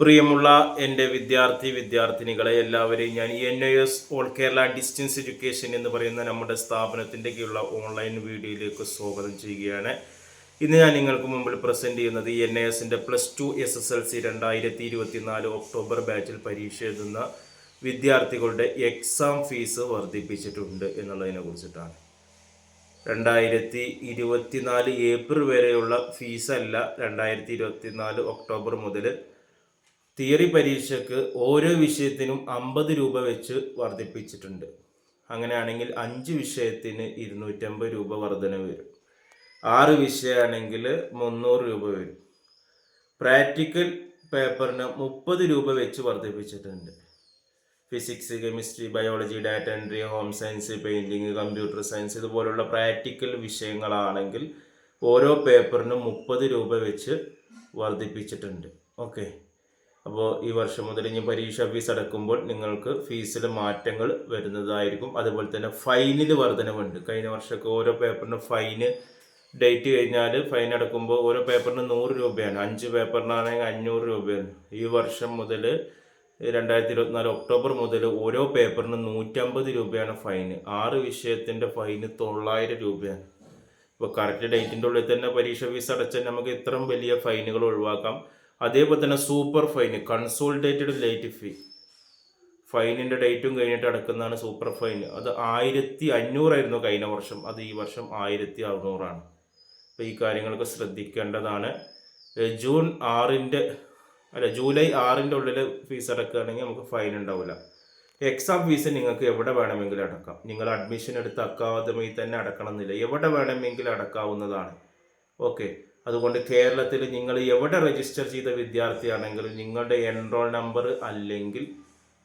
പ്രിയമുള്ള എന്റെ വിദ്യാർത്ഥി വിദ്യാർത്ഥിനികളെ എല്ലാവരെയും ഞാൻ N I S all Kerala distance education എന്ന് പറയുന്ന നമ്മുടെ സ്ഥാപനത്തിന്റെ കീഴിലുള്ള ഓൺലൈൻ വീഡിയോയിലേക്ക് സ്വാഗതം ചെയ്യുകയാണ്. ഇന്ന് ഞാൻ നിങ്ങൾക്ക് മുമ്പിൽ പ്രസന്റ് ചെയ്യുന്നത് എൻ ഐ എസിന്റെ plus two S S L C രണ്ടായിരത്തി ഇരുപത്തി നാല് ഒക്ടോബർ ബാച്ചിൽ പരീക്ഷ എഴുതുന്ന വിദ്യാർത്ഥികളുടെ എക്സാം ഫീസ് വർദ്ധിപ്പിച്ചിട്ടുണ്ട് എന്നുള്ളതിനെ കുറിച്ചിട്ടാണ്. രണ്ടായിരത്തി ഇരുപത്തിനാല് ഏപ്രിൽ വരെയുള്ള ഫീസല്ല രണ്ടായിരത്തി ഇരുപത്തിനാല് ഒക്ടോബർ മുതൽ തിയറി പരീക്ഷയ്ക്ക് ഓരോ വിഷയത്തിനും അമ്പത് രൂപ വെച്ച് വർദ്ധിപ്പിച്ചിട്ടുണ്ട്. അങ്ങനെയാണെങ്കിൽ അഞ്ച് വിഷയത്തിന് ഇരുന്നൂറ്റമ്പത് രൂപ വർധന വരും. ആറ് വിഷയമാണെങ്കിൽ മുന്നൂറ് രൂപ വരും. പ്രാക്ടിക്കൽ പേപ്പറിന് മുപ്പത് രൂപ വെച്ച് വർദ്ധിപ്പിച്ചിട്ടുണ്ട്. Physics chemistry biology data entry home science painting computer science ഇതുപോലുള്ള പ്രാക്ടിക്കൽ വിഷയങ്ങളാണെങ്കിൽ ഓരോ പേപ്പറിനും മുപ്പത് രൂപ വെച്ച് വർദ്ധിപ്പിച്ചിട്ടുണ്ട്. ഓക്കെ. അപ്പോൾ ഈ വർഷം മുതൽ ഇനി പരീക്ഷ ഫീസ് അടക്കുമ്പോൾ നിങ്ങൾക്ക് ഫീസിൽ മാറ്റങ്ങൾ വരുന്നതായിരിക്കും. അതുപോലെ തന്നെ ഫൈനിൽ വർധനവുണ്ട്. കഴിഞ്ഞ വർഷമൊക്കെ ഓരോ പേപ്പറിന് ഫൈന് ഡേറ്റ് കഴിഞ്ഞാൽ ഫൈൻ അടക്കുമ്പോൾ ഓരോ പേപ്പറിന് നൂറ് രൂപയാണ്. അഞ്ച് പേപ്പറിനാണെങ്കിൽ അഞ്ഞൂറ് രൂപയാണ്. ഈ വർഷം മുതൽ രണ്ടായിരത്തി ഇരുപത്തിനാല് ഒക്ടോബർ മുതൽ ഓരോ പേപ്പറിന് നൂറ്റമ്പത് രൂപയാണ് ഫൈന്. ആറ് വിഷയത്തിന്റെ ഫൈന് തൊള്ളായിരം രൂപയാണ്. ഇപ്പോൾ കറക്റ്റ് ഡേറ്റിന്റെ ഉള്ളിൽ തന്നെ പരീക്ഷ ഫീസ് അടച്ചാൽ നമുക്ക് ഇത്രയും വലിയ ഫൈനുകൾ ഒഴിവാക്കാം. അതേപോലെ തന്നെ super fine consolidated late fee ഫൈനിന്റെ ഡേറ്റും കഴിഞ്ഞിട്ട് അടക്കുന്നതാണ് സൂപ്പർ ഫൈൻ അത് ആയിരത്തി അഞ്ഞൂറായിരുന്നു കഴിഞ്ഞ വർഷം. അത് ഈ വർഷം ആയിരത്തി അറുന്നൂറാണ് അപ്പോൾ ഈ കാര്യങ്ങളൊക്കെ ശ്രദ്ധിക്കേണ്ടതാണ്. ജൂൺ ആറിന്റെ അല്ല ജൂലൈ ആറിന്റെ ഉള്ളിൽ ഫീസ് അടക്കുകയാണെങ്കിൽ നമുക്ക് ഫൈൻ ഉണ്ടാവില്ല. എക്സാം ഫീസ് നിങ്ങൾക്ക് എവിടെ വേണമെങ്കിലും അടക്കാം. നിങ്ങൾ അഡ്മിഷൻ എടുത്ത് അക്കാദമിയിൽ തന്നെ അടക്കണം എന്നില്ല എവിടെ വേണമെങ്കിലും അടക്കാവുന്നതാണ്. ഓക്കെ അതുകൊണ്ട് കേരളത്തിൽ നിങ്ങൾ എവിടെ രജിസ്റ്റർ ചെയ്ത വിദ്യാർത്ഥിയാണെങ്കിലും നിങ്ങളുടെ എൻറോൾ നമ്പർ അല്ലെങ്കിൽ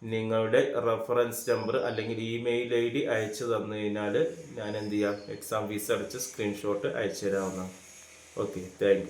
നിങ്ങളുടെ റെഫറൻസ് നമ്പർ അല്ലെങ്കിൽ ഇമെയിൽ ഐ ഡി അയച്ചു തന്നു കഴിഞ്ഞാൽ ഞാൻ എന്ത് ചെയ്യാം? എക്സാം ഫീസ് അടച്ച് സ്ക്രീൻഷോട്ട് അയച്ചു തരാവുന്നതാണ്. Okay thank